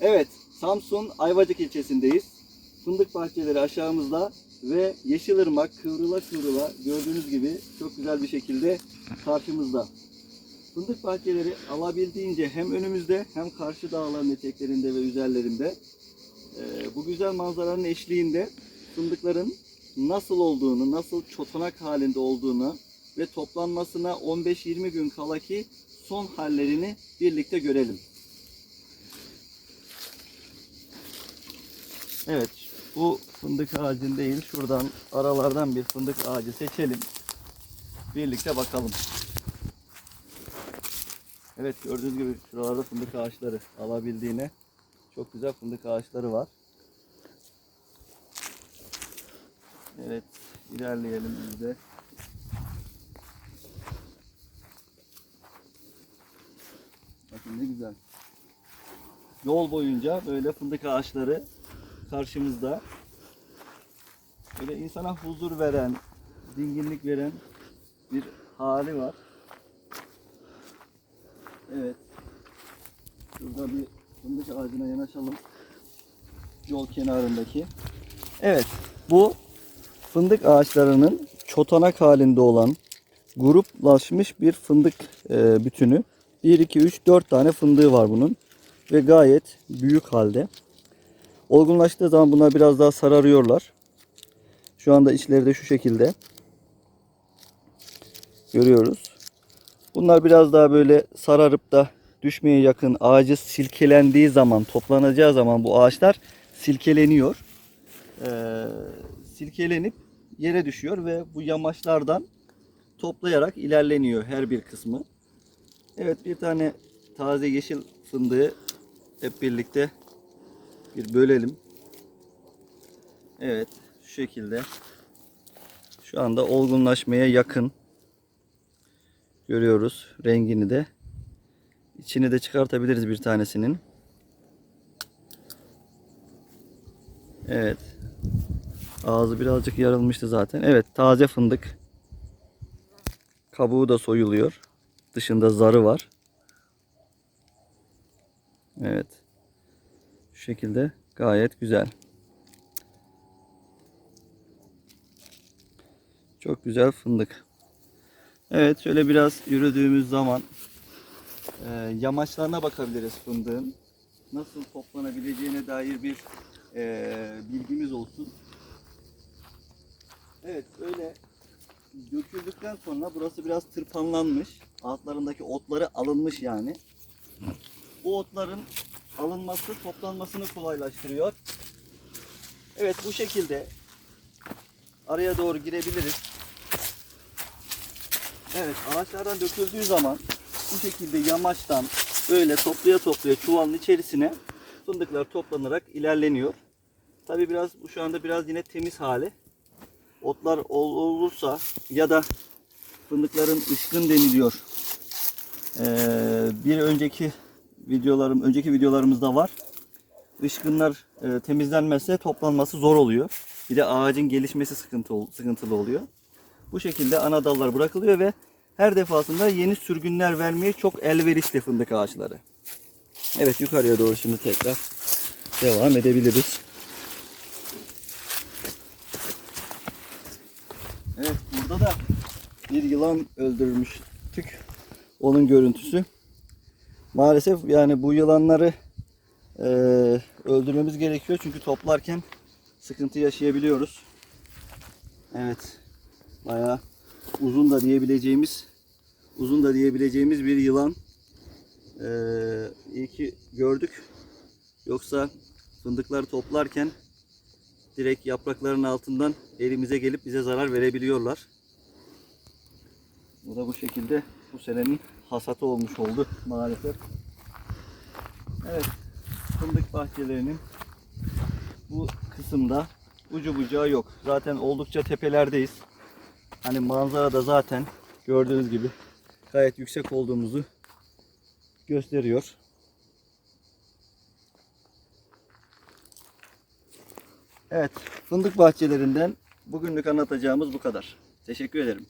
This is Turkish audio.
Evet, Samsun Ayvacık ilçesindeyiz. Fındık bahçeleri aşağımızda ve Yeşilırmak kıvrıla kıvrıla gördüğünüz gibi çok güzel bir şekilde karşımızda. Fındık bahçeleri alabildiğince hem önümüzde hem karşı dağların eteklerinde ve üzerlerinde. Ee, bu güzel manzaranın eşliğinde fındıkların nasıl olduğunu, nasıl çotanak halinde olduğunu ve toplanmasına 15-20 gün kala ki son hallerini birlikte görelim. Evet, bu fındık ağacın değil, şuradan aralardan bir fındık ağacı seçelim. Birlikte bakalım. Evet, gördüğünüz gibi şuralarda fındık ağaçları alabildiğine çok güzel fındık ağaçları var. Evet, ilerleyelim biz de. Bakın ne güzel. Yol boyunca böyle fındık ağaçları karşımızda. Böyle insana huzur veren, dinginlik veren bir hali var. Evet. Şurada bir fındık ağacına yanaşalım. Yol kenarındaki. Evet. Bu fındık ağaçlarının çotanak halinde olan gruplaşmış bir fındık e, bütünü. 1, 2, 3, 4 tane fındığı var bunun. Ve gayet büyük halde. Olgunlaştığı zaman bunlar biraz daha sararıyorlar. Şu anda içleri de şu şekilde. Görüyoruz. Bunlar biraz daha böyle sararıp da düşmeye yakın ağacı silkelendiği zaman, toplanacağı zaman bu ağaçlar silkeleniyor. Ee, silkelenip yere düşüyor ve bu yamaçlardan toplayarak ilerleniyor her bir kısmı. Evet bir tane taze yeşil fındığı hep birlikte bir bölelim. Evet şu şekilde. Şu anda olgunlaşmaya yakın. Görüyoruz rengini de. İçini de çıkartabiliriz bir tanesinin. Evet. Ağzı birazcık yarılmıştı zaten. Evet taze fındık. Kabuğu da soyuluyor. Dışında zarı var. Evet. Şu şekilde gayet güzel. Çok güzel fındık. Evet şöyle biraz yürüdüğümüz zaman e, yamaçlarına bakabiliriz fındığın. Nasıl toplanabileceğine dair bir e, bilgimiz olsun. Evet öyle döküldükten sonra burası biraz tırpanlanmış. Altlarındaki otları alınmış yani. Bu otların alınması toplanmasını kolaylaştırıyor. Evet bu şekilde araya doğru girebiliriz. Evet ağaçlardan döküldüğü zaman bu şekilde yamaçtan böyle toplaya toplaya çuvalın içerisine fındıklar toplanarak ilerleniyor. Tabi biraz şu anda biraz yine temiz hali. Otlar ol, olursa ya da fındıkların ışkın deniliyor. Ee, bir önceki videolarım önceki videolarımızda var. Işkınlar e, temizlenmezse toplanması zor oluyor. Bir de ağacın gelişmesi sıkıntı, sıkıntılı oluyor. Bu şekilde ana dallar bırakılıyor ve her defasında yeni sürgünler vermeye çok elverişli fındık ağaçları. Evet yukarıya doğru şimdi tekrar devam edebiliriz. Evet burada da bir yılan öldürmüştük. Onun görüntüsü. Maalesef yani bu yılanları e, öldürmemiz gerekiyor. Çünkü toplarken sıkıntı yaşayabiliyoruz. Evet. Bayağı uzun da diyebileceğimiz uzun da diyebileceğimiz bir yılan. Ee, iyi ki gördük. Yoksa fındıkları toplarken direkt yaprakların altından elimize gelip bize zarar verebiliyorlar. Bu da bu şekilde bu senenin hasatı olmuş oldu maalesef. Evet, fındık bahçelerinin bu kısımda ucu bucağı yok. Zaten oldukça tepelerdeyiz. Hani manzara da zaten gördüğünüz gibi gayet yüksek olduğumuzu gösteriyor. Evet, fındık bahçelerinden bugünlük anlatacağımız bu kadar. Teşekkür ederim.